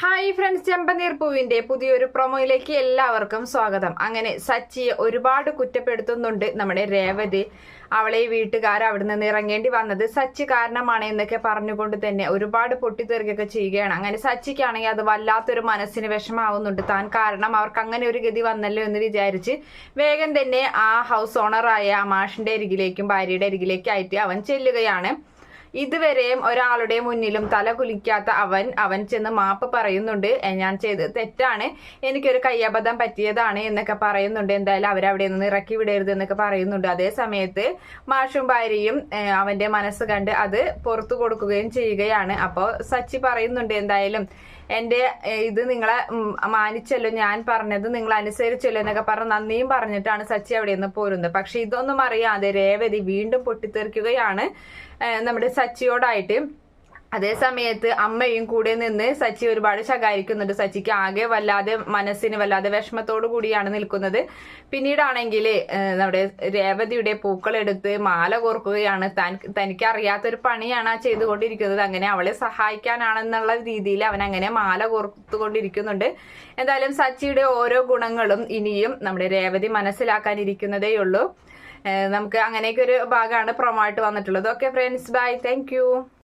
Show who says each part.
Speaker 1: Hi friends ചെമ്പനീർ പൂവിന്റെ പുതിയൊരു പ്രൊമോയിലേക്ക് എല്ലാവർക്കും സ്വാഗതം. അങ്ങനെ സച്ചിയെ ഒരുപാട് കുറ്റപ്പെടുത്തുന്നുണ്ട് നമ്മുടെ രേവതി. അവളെ വീട്ടുകാർ അവിടെ നിന്ന് ഇറങ്ങേണ്ടി വന്നത് സച്ചി കാരണമാണ് എന്നൊക്കെ പറഞ്ഞുകൊണ്ട് തന്നെ ഒരുപാട് പൊട്ടിത്തെറിക്കൊക്കെ ചെയ്യുകയാണ്. അങ്ങനെ സച്ചിക്കാണെങ്കിൽ അത് വല്ലാത്തൊരു മനസ്സിന് വിഷമാവുന്നുണ്ട്. താൻ കാരണം അവർക്ക് അങ്ങനെ ഒരു ഗതി വന്നല്ലോ എന്ന് വിചാരിച്ച് വേഗം തന്നെ ആ ഹൗസ് ഓണറായ മാഷിന്റെ അരികിലേക്കും ഭാര്യയുടെ അരികിലേക്കായിട്ട് അവൻ ചെല്ലുകയാണ്. ഇതുവരെയും ഒരാളുടെ മുന്നിലും തല കുലിക്കാത്ത അവൻ അവൻ ചെന്ന് മാപ്പ് പറയുന്നുണ്ട്. ഞാൻ ചെയ്തത് തെറ്റാണ്. എനിക്കൊരു കയ്യബദ്ധം പറ്റിയതാണ് എന്നൊക്കെ പറയുന്നുണ്ട്. എന്തായാലും അവരവിടെ നിന്ന് ഇറക്കി വിടരുത് എന്നൊക്കെ പറയുന്നുണ്ട്. അതേ സമയത്ത് മാഷും ഭാര്യയും അവന്റെ മനസ്സ് കണ്ട് അത് പുറത്തു കൊടുക്കുകയും ചെയ്യുകയാണ്. അപ്പോൾ സച്ചി പറയുന്നുണ്ട് എന്തായാലും എന്റെ ഇത് നിങ്ങളെ മാനിച്ചല്ലോ ഞാൻ പറഞ്ഞത് നിങ്ങൾ അനുസരിച്ചല്ലോ എന്നൊക്കെ പറഞ്ഞ് നന്ദിയും പറഞ്ഞിട്ടാണ് സച്ചി അവിടെ നിന്ന് പോരുന്നത്. പക്ഷെ ഇതൊന്നും അറിയാതെ രേവതി വീണ്ടും പൊട്ടിത്തെറിക്കുകയാണ് നമ്മുടെ സച്ചിയോടായിട്ട്. അതേ സമയത്ത് അമ്മയും കൂടെ നിന്ന് സച്ചി ഒരുപാട് ശകാരിക്കുന്നുണ്ട്. സച്ചിക്ക് ആകെ വല്ലാതെ മനസ്സിന് വല്ലാതെ വിഷമത്തോടു കൂടിയാണ് നിൽക്കുന്നത്. പിന്നീടാണെങ്കിൽ നമ്മുടെ രേവതിയുടെ പൂക്കളെടുത്ത് മാല കോർക്കുകയാണ്. താൻ തനിക്ക് അറിയാത്തൊരു പണിയാണ് ആ ചെയ്തുകൊണ്ടിരിക്കുന്നത്. അങ്ങനെ അവളെ സഹായിക്കാനാണെന്നുള്ള രീതിയിൽ അവൻ അങ്ങനെ മാല കോർത്തുകൊണ്ടിരിക്കുന്നുണ്ട്. എന്തായാലും സച്ചിയുടെ ഓരോ ഗുണങ്ങളും ഇനിയും നമ്മുടെ രേവതി മനസ്സിലാക്കാനിരിക്കുന്നതേ ഉള്ളൂ നമുക്ക് അങ്ങനെയൊക്കെ ഒരു ഭാഗമാണ് പ്രൊമോ ആയിട്ട് വന്നിട്ടുള്ളത്. Okay friends bye. താങ്ക്